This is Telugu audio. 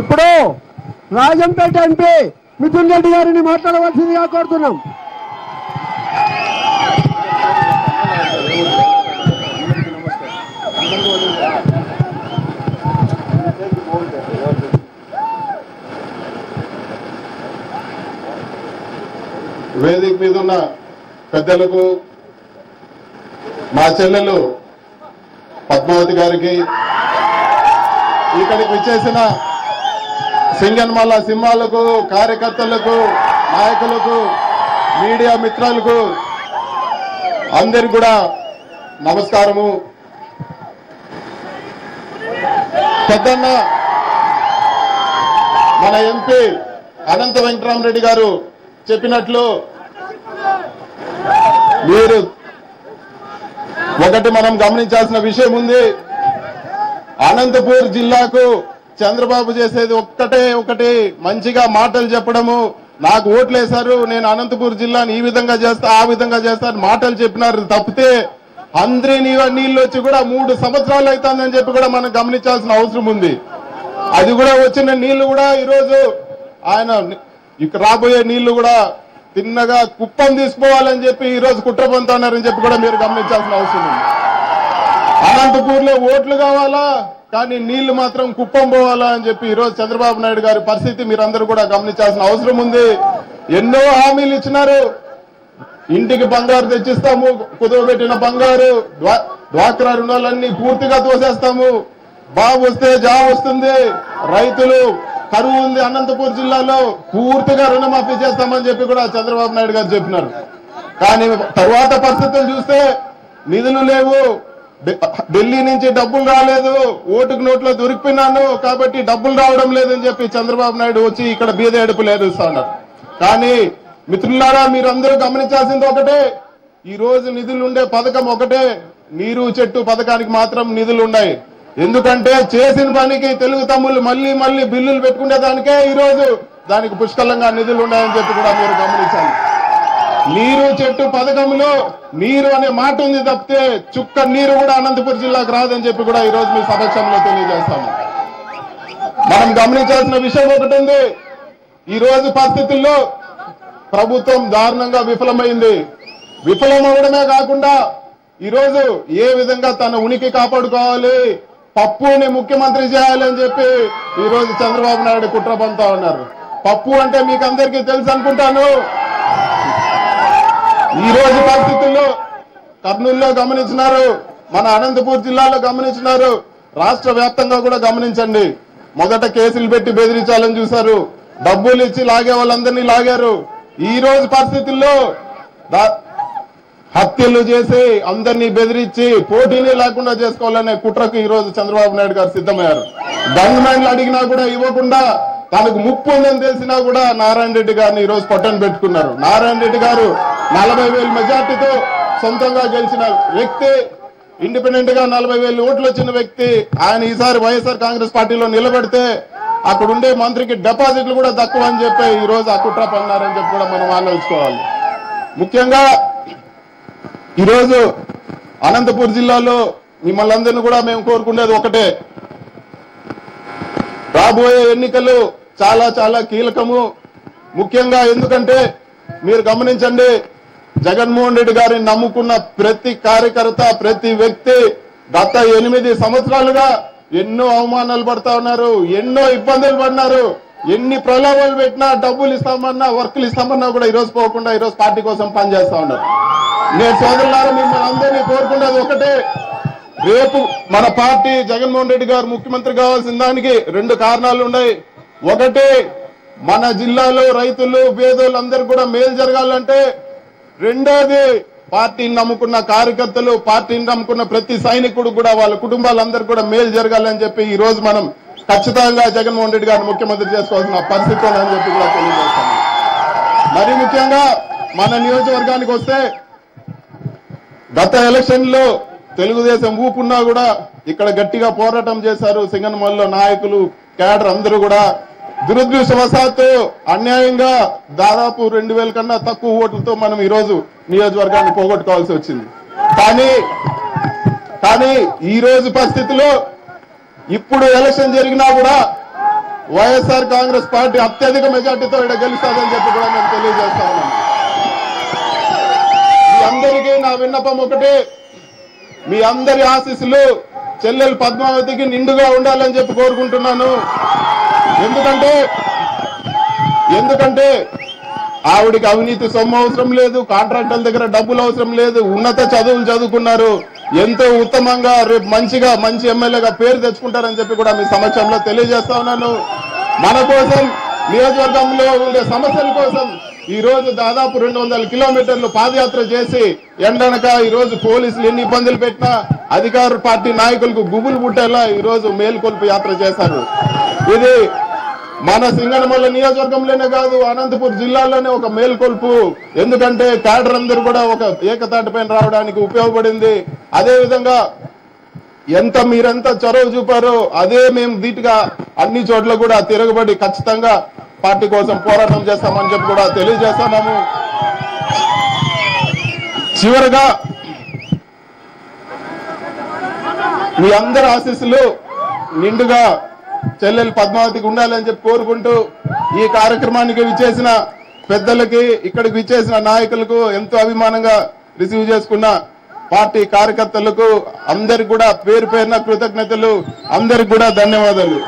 ఇప్పుడు రాజంపేట ఎంపీ మిథున్ రెడ్డి గారిని మాట్లాడవలసిందిగా కోరుతున్నాం. వేదిక మీద ఉన్న పెద్దలకు మా చెల్లెలు పద్మావతి గారికి ఇక్కడికి వచ్చేసిన సింగన్మల్ల సింహాలకు కార్యకర్తలకు నాయకులకు మీడియా మిత్రులకు అందరికి కూడా నమస్కారము. పెద్దన్న మన ఎంపీ అనంత వెంకటరామరెడ్డి గారు చెప్పినట్లు మీరు ఒకటి మనం గమనించాల్సిన విషయం ఉంది. అనంతపూర్ జిల్లాకు చంద్రబాబు చేసేది ఒక్కటే ఒకటి మంచిగా మాటలు చెప్పడము. నాకు ఓట్లేశారు నేను అనంతపూర్ జిల్లాని ఈ విధంగా చేస్తా ఆ విధంగా చేస్తా మాటలు చెప్పినారు. తప్పితే అందరి నీళ్ళు వచ్చి కూడా మూడు సంవత్సరాలు అవుతుందని చెప్పి కూడా మనం గమనించాల్సిన అవసరం ఉంది. అది కూడా వచ్చిన నీళ్ళు కూడా ఈరోజు ఆయన రాబోయే నీళ్ళు కూడా తిన్నగా కుప్పం తీసుకోవాలని చెప్పి ఈరోజు కుట్ర పొందుతున్నారని చెప్పి కూడా మీరు గమనించాల్సిన అవసరం ఉంది. అనంతపూర్లో ఓట్లు కావాలా? కానీ నీళ్ళు మాత్రం కుప్పం పోవాలా అని చెప్పి ఈరోజు చంద్రబాబు నాయుడు గారి పరిస్థితి మీరందరూ కూడా గమనించాల్సిన అవసరం ఉంది. ఎన్నో హామీలు ఇచ్చినారు. ఇంటికి బంగారు తెచ్చిస్తాము కుదవబెట్టిన బంగారు డ్వా- డ్వాక్రా రుణాలన్నీ పూర్తిగా తోసేస్తాము. బాబు వస్తే జాబ్ వస్తుంది. రైతులు కరువు ఉంది అనంతపూర్ జిల్లాలో. పూర్తిగా రుణమాఫీ చేస్తామని చెప్పి కూడా చంద్రబాబు నాయుడు గారు చెప్పినారు. కానీ తర్వాత పరిస్థితులు చూస్తే నిధులు లేవు. ఢిల్లీ నుంచి డబ్బులు రాలేదు ఓటుకు నోట్లో దొరికిపోయినాను కాబట్టి డబ్బులు రావడం లేదని చెప్పి చంద్రబాబు నాయుడు వచ్చి ఇక్కడ బీద ఎడుపులు ఏడుస్తా ఉన్నారు. కానీ మిత్రులారా మీరందరూ గమనించాల్సింది ఒకటే ఈ రోజు నిధులు ఉండే పథకం ఒకటే నీరు చెట్టు పథకానికి మాత్రం నిధులు ఉన్నాయి ఎందుకంటే చేసిన పనికి తెలుగు తమ్ముళ్ళు మళ్ళీ మళ్ళీ బిల్లులు పెట్టుకునే దానికే ఈ రోజు దానికి పుష్కలంగా నిధులు ఉన్నాయని చెప్పి కూడా మీరు గమనించాలి. నీరు చెట్టు పథకంలో నీరు అనే మాట ఉంది తప్పితే చుక్క నీరు కూడా అనంతపురం జిల్లాకు రాదని చెప్పి కూడా ఈ రోజు మీ సమక్షంలో తెలియజేస్తాము. మనం గమనించాల్సిన విషయం ఒకటి ఉంది. ఈ రోజు పరిస్థితుల్లో ప్రభుత్వం దారుణంగా విఫలమైంది. విఫలమవడమే కాకుండా ఈరోజు ఏ విధంగా తన ఉనికి కాపాడుకోవాలి పప్పుని ముఖ్యమంత్రి చేయాలని చెప్పి ఈ రోజు చంద్రబాబు నాయుడు కుట్ర పంతా ఉన్నారు. పప్పు అంటే మీకు అందరికీ తెలుసు అనుకుంటాను. ఈ రోజు పరిస్థితుల్లో కర్నూలులో గమనించినారు మన అనంతపూర్ జిల్లాలో గమనించినారు. రాష్ట్ర వ్యాప్తంగా కూడా గమనించండి. మొదట కేసులు పెట్టి బెదిరించాలని చూశారు. డబ్బులు ఇచ్చి లాగే వాళ్ళందరినీ లాగారు. ఈ రోజు పరిస్థితుల్లో హత్యలు చేసి అందరినీ బెదిరించి పోటీని లేకుండా చేసుకోవాలనే కుట్రకు ఈ రోజు చంద్రబాబు నాయుడు గారు సిద్ధమయ్యారు. గన్ అడిగినా కూడా ఇవ్వకుండా తనకు ముప్పు ఉందని తెలిసినా కూడా నారాయణ రెడ్డి గారిని ఈ రోజు పట్టణ పెట్టుకున్నారు. నారాయణ రెడ్డి గారు నలభై వేల మెజార్టీతో సొంతంగా గెలిచిన వ్యక్తి ఇండిపెండెంట్గా నలభై వేల ఓట్లు వచ్చిన వ్యక్తి ఆయన ఈసారి వైఎస్ఆర్ కాంగ్రెస్ పార్టీలో నిలబెడితే అక్కడ ఉండే మంత్రికి డిపాజిట్లు కూడా తక్కువ అని చెప్పి ఈ రోజు ఆ కుట్ర పన్నారని చెప్పి కూడా మనం ఆలోచించుకోవాలి. ముఖ్యంగా ఈరోజు అనంతపూర్ జిల్లాలో మిమ్మల్ని అందరినీ కూడా మేము కోరుకునేది ఒకటే. రాబోయే ఎన్నికలు చాలా చాలా కీలకము. ముఖ్యంగా ఎందుకంటే మీరు గమనించండి జగన్మోహన్ రెడ్డి గారిని నమ్ముకున్న ప్రతి కార్యకర్త ప్రతి వ్యక్తి గత ఎనిమిది సంవత్సరాలుగా ఎన్నో అవమానాలు పడతా ఉన్నారు ఎన్నో ఇబ్బందులు పడినారు. ఎన్ని ప్రలోభాలు పెట్టినా డబ్బులు ఇస్తామన్నా వర్కులు ఇస్తామన్నా కూడా ఈరోజు పోకుండా ఈరోజు పార్టీ కోసం పనిచేస్తా ఉన్నారు. నేను సోదరులారు మిమ్మల్ని అందరినీ కోరుకున్నది ఒకటే. రేపు మన పార్టీ జగన్మోహన్ రెడ్డి గారు ముఖ్యమంత్రి కావాల్సిన దానికి రెండు కారణాలు ఉన్నాయి. ఒకటి మన జిల్లాలో రైతులు పేదోళ్ళు అందరూ కూడా మేలు జరగాలంటే రెండోది పార్టీని నమ్ముకున్న కార్యకర్తలు పార్టీని నమ్ముకున్న ప్రతి సైనికుడు కూడా వాళ్ళ కుటుంబాలందరూ కూడా మేలు జరగాలని చెప్పి ఈ రోజు మనం ఖచ్చితంగా జగన్మోహన్ రెడ్డి గారిని ముఖ్యమంత్రి చేసుకోవాల్సిన పరిస్థితి ఉందని చెప్పి కూడా తెలియజేస్తాను. మరి ముఖ్యంగా మన నియోజకవర్గానికి వస్తే గత ఎలక్షన్లో తెలుగుదేశం ఊపున్నా కూడా ఇక్కడ గట్టిగా పోరాటం చేశారు సింగన్మల్లో నాయకులు కేడర్ అందరూ కూడా. దురదృష్టవశాత్తు అన్యాయంగా దాదాపు రెండు వేల కన్నా తక్కువ ఓట్లతో మనం ఈ రోజు నియోజకవర్గాన్ని పోగొట్టుకోవాల్సి వచ్చింది. కానీ కానీ ఈ రోజు పరిస్థితిలో ఇప్పుడు ఎలక్షన్ జరిగినా కూడా వైఎస్ఆర్ కాంగ్రెస్ పార్టీ అత్యధిక మెజార్టీతో ఇక్కడ గెలుస్తాదని చెప్పి కూడా మేము తెలియజేస్తా మీ అందరికీ నా విన్నపం ఒకటి. మీ అందరి ఆశీస్సులు చెల్లెలు పద్మావతికి నిండుగా ఉండాలని చెప్పి కోరుకుంటున్నాను. ఎందుకంటే ఎందుకంటే ఆవిడికి అవినీతి సొమ్ము అవసరం లేదు కాంట్రాక్టర్ల దగ్గర డబ్బులు అవసరం లేదు ఉన్నత చదువులు చదువుకున్నారు ఎంతో ఉత్తమంగా రేపు మంచిగా మంచి ఎమ్మెల్యేగా పేరు తెచ్చుకుంటారని చెప్పి కూడా మీ సమక్షంలో తెలియజేస్తా ఉన్నాను. మన కోసం నియోజకవర్గంలో ఉండే సమస్యల కోసం ఈ రోజు దాదాపు రెండు వందల కిలోమీటర్లు పాదయాత్ర చేసి ఎండనక ఈ రోజు పోలీసులు ఎన్ని ఇబ్బందులు పెట్టినా అధికార పార్టీ నాయకులకు గుబులు పుట్టేలా ఈ రోజు మేల్కొల్పు యాత్ర చేశారు. ఇది మన సింగనమల్ల నియోజకవర్గంలోనే కాదు అనంతపూర్ జిల్లాలోనే ఒక మేల్కొల్పు. ఎందుకంటే క్యాడర్ అందరూ కూడా ఒక ఏకతాటిపైన రావడానికి ఉపయోగపడింది. అదేవిధంగా ఎంత మీరెంత చొరవ చూపారో అదే మేము ధీటుగా అన్ని చోట్ల కూడా తిరగబడి ఖచ్చితంగా పార్టీ కోసం పోరాటం చేస్తామని చెప్పి కూడా తెలియజేస్తున్నాము. చివరగా మీ అందరి ఆశీస్సులు నిండుగా చెల్లెలు పద్మావతికి ఉండాలని చెప్పి కోరుకుంటూ ఈ కార్యక్రమానికి విచ్చేసిన పెద్దలకి ఇక్కడికి విచ్చేసిన నాయకులకు ఎంతో అభిమానంగా రిసీవ్ చేసుకున్న పార్టీ కార్యకర్తలకు అందరికి కూడా పేరు పేరున కృతజ్ఞతలు అందరికి కూడా ధన్యవాదాలు.